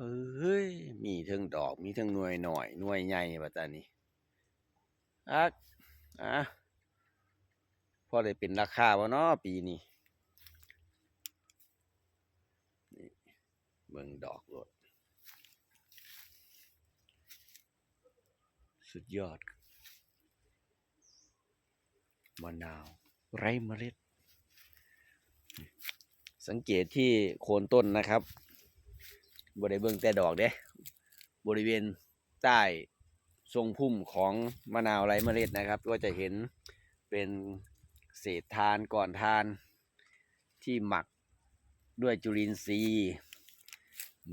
เอ้ย มีเทิงดอก มีเทิงหน่วยหน่อย หน่วยใหญ่บัดตานี้อักอะพอได้เป็นราคาบ่เนาะปีนี้นี่เบิ่งดอกโลดสุดยอดมะนาว ไร้เมล็ด สังเกตที่โคนต้นนะครับ บริเบิ่งแต่ดอกเด้บริเวณใต้ทรงพุ่มของมะนาวไร้เมล็ดนะครับ ก็จะเห็นเป็นเศษทานก่อนทานที่หมักด้วยจุลินทรีย์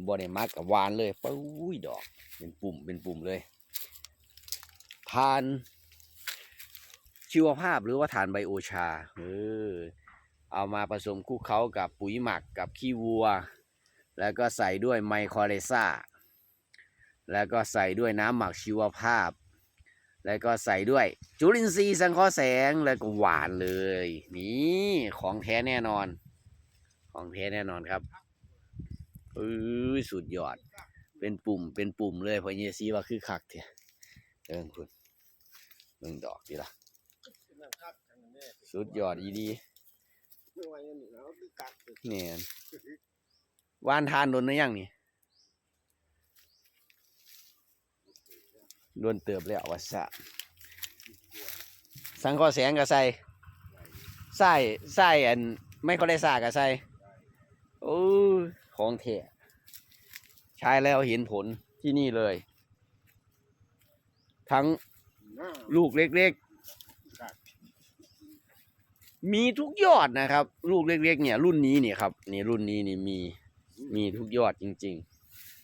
บริมักกับวานเลยปุ้ยดอกเป็นปุ่มเป็นปุ่มเลย ทานชีวภาพหรือว่าฐานไบโอชา เออ เอามาผสมคลุกเคล้ากับปุ๋ยหมักกับขี้วัว แล้วก็ใส่ด้วยไมโครเรซ่า แล้วก็ใส่ด้วยน้ำหมักชีวภาพ แล้วก็ใส่ด้วยจุลินทรีย์สังเคราะห์แสง แล้วก็หวานเลย นี่ของแท้แน่นอน ของแท้แน่นอนครับเอ้ยสุดยอด เป็นปุ่ม เป็นปุ่มเลยพอเยซีว่าคือคักเถอะเอิงคุณเบิ่งดอกดีละสุดยอดอีดีเนี่ย วานทานโดนหรือยังนี่โดนเติบแล้ววะสะสังเคราะห์แสงกับใส่ใส่ใส่อันไม่เขาได้สากับใส่โอ้ของแท้ใช้แล้วเห็นผลที่นี่เลย ทั้งลูกเล็กๆ มีทุกยอดนะครับ ลูกเล็ก ๆ เนี่ย รุ่นนี้เนี่ยครับ นี่รุ่นนี้นี่มี มีทุกยอดจริง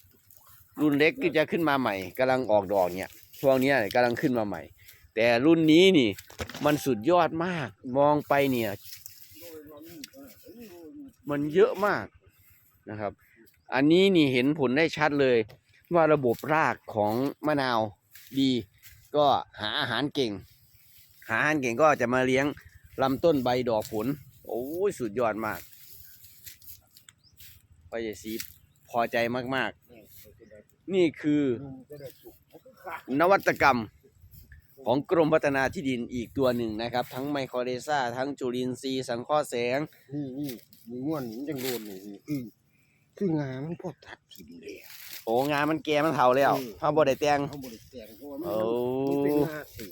ๆ รุ่นเล็กก็จะขึ้นมาใหม่กำลังออกดอกเนี่ยช่วงนี้ยกำลังขึ้นมาใหม่ แต่รุ่นนี้นี่ มันสุดยอดมาก มองไปเนี่ย มันเยอะมากนะครับ อันนี้นี่เห็นผลได้ชัดเลย ว่าระบบรากของมะนาวดี ก็หาอาหารเก่ง หาอาหารเก่งก็จะมาเลี้ยงลำต้นใบดอกผล โอ้ยสุดยอดมาก พ่อใหญ่สีพอใจมากๆ นี่คือนวัตกรรมของกรมพัฒนาที่ดินอีกตัวหนึ่งนะครับ ทั้งไมโครเรซ่าทั้งจุลินทรีย์สังเคราะห์แสง นี่นี่มีง่วนมันจังโดนนี่นี่คือคืองามันพอตัดทิ่มเลยอะโอ้งานมันแก่มันเฒ่าแล้วอืมถ้าบ่ได้แต่งเขาบริแต่งเพราะว่ามันโอ้มันเป็นงาสี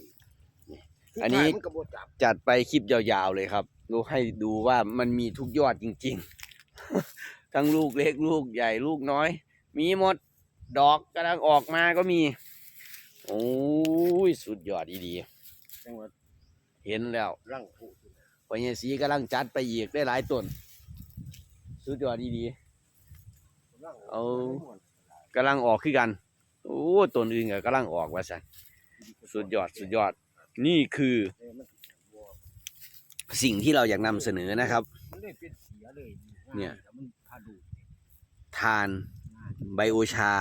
อันนี้มันกระบจับจัดไปคลิปยาวๆเลยครับดูให้ดูว่ามันมีทุกยอดจริง ๆ ทั้งลูกเล็กลูกใหญ่ลูกน้อย มีหมดดอกกำลังออกมาก็มี โอ้ยสุดยอดดีจังหวัดๆเห็นแล้วร่างผู้ปัญญาสีกำลังจัดไปอีกได้หลายต้นสุดยอดดี ร่างเอา ๆกำลังออกขึ้นกัน โอ้ต้นอื่นก็กำลังออกว่าสันสุดยอดสุดยอด นี่คือเออมันสิ่งที่เราอยากนำเสนอนะครับ มันได้เป็น สียเลยเนี่ยแต่มันพาดูทานไบโอชา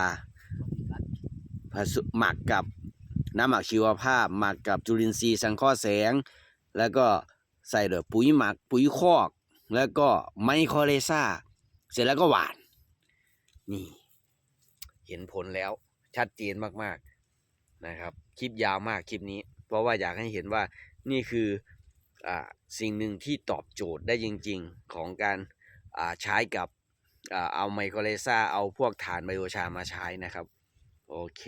ผสมหมักกับน้ำหมักชีวภาพ หมักกับจุลินทรีย์สังเคราะห์แสง แล้วก็ใส่เดือปุ๋ยหมักปุ๋ยคอก แล้วก็ไมโครเรซ่า เสร็จแล้วก็หวาน นี่ เห็นผลแล้วชัดเจนมากๆนะครับ คลิปยาวมากคลิปนี้ เพราะว่าอยากให้เห็นว่านี่คืออ่า สิ่งหนึ่งที่ตอบโจทย์ได้จริง ๆ ของการใช้กับอเอาไมโครเลซ่าเอาพวกฐานไบโอชามาใช้นะครับ โอเค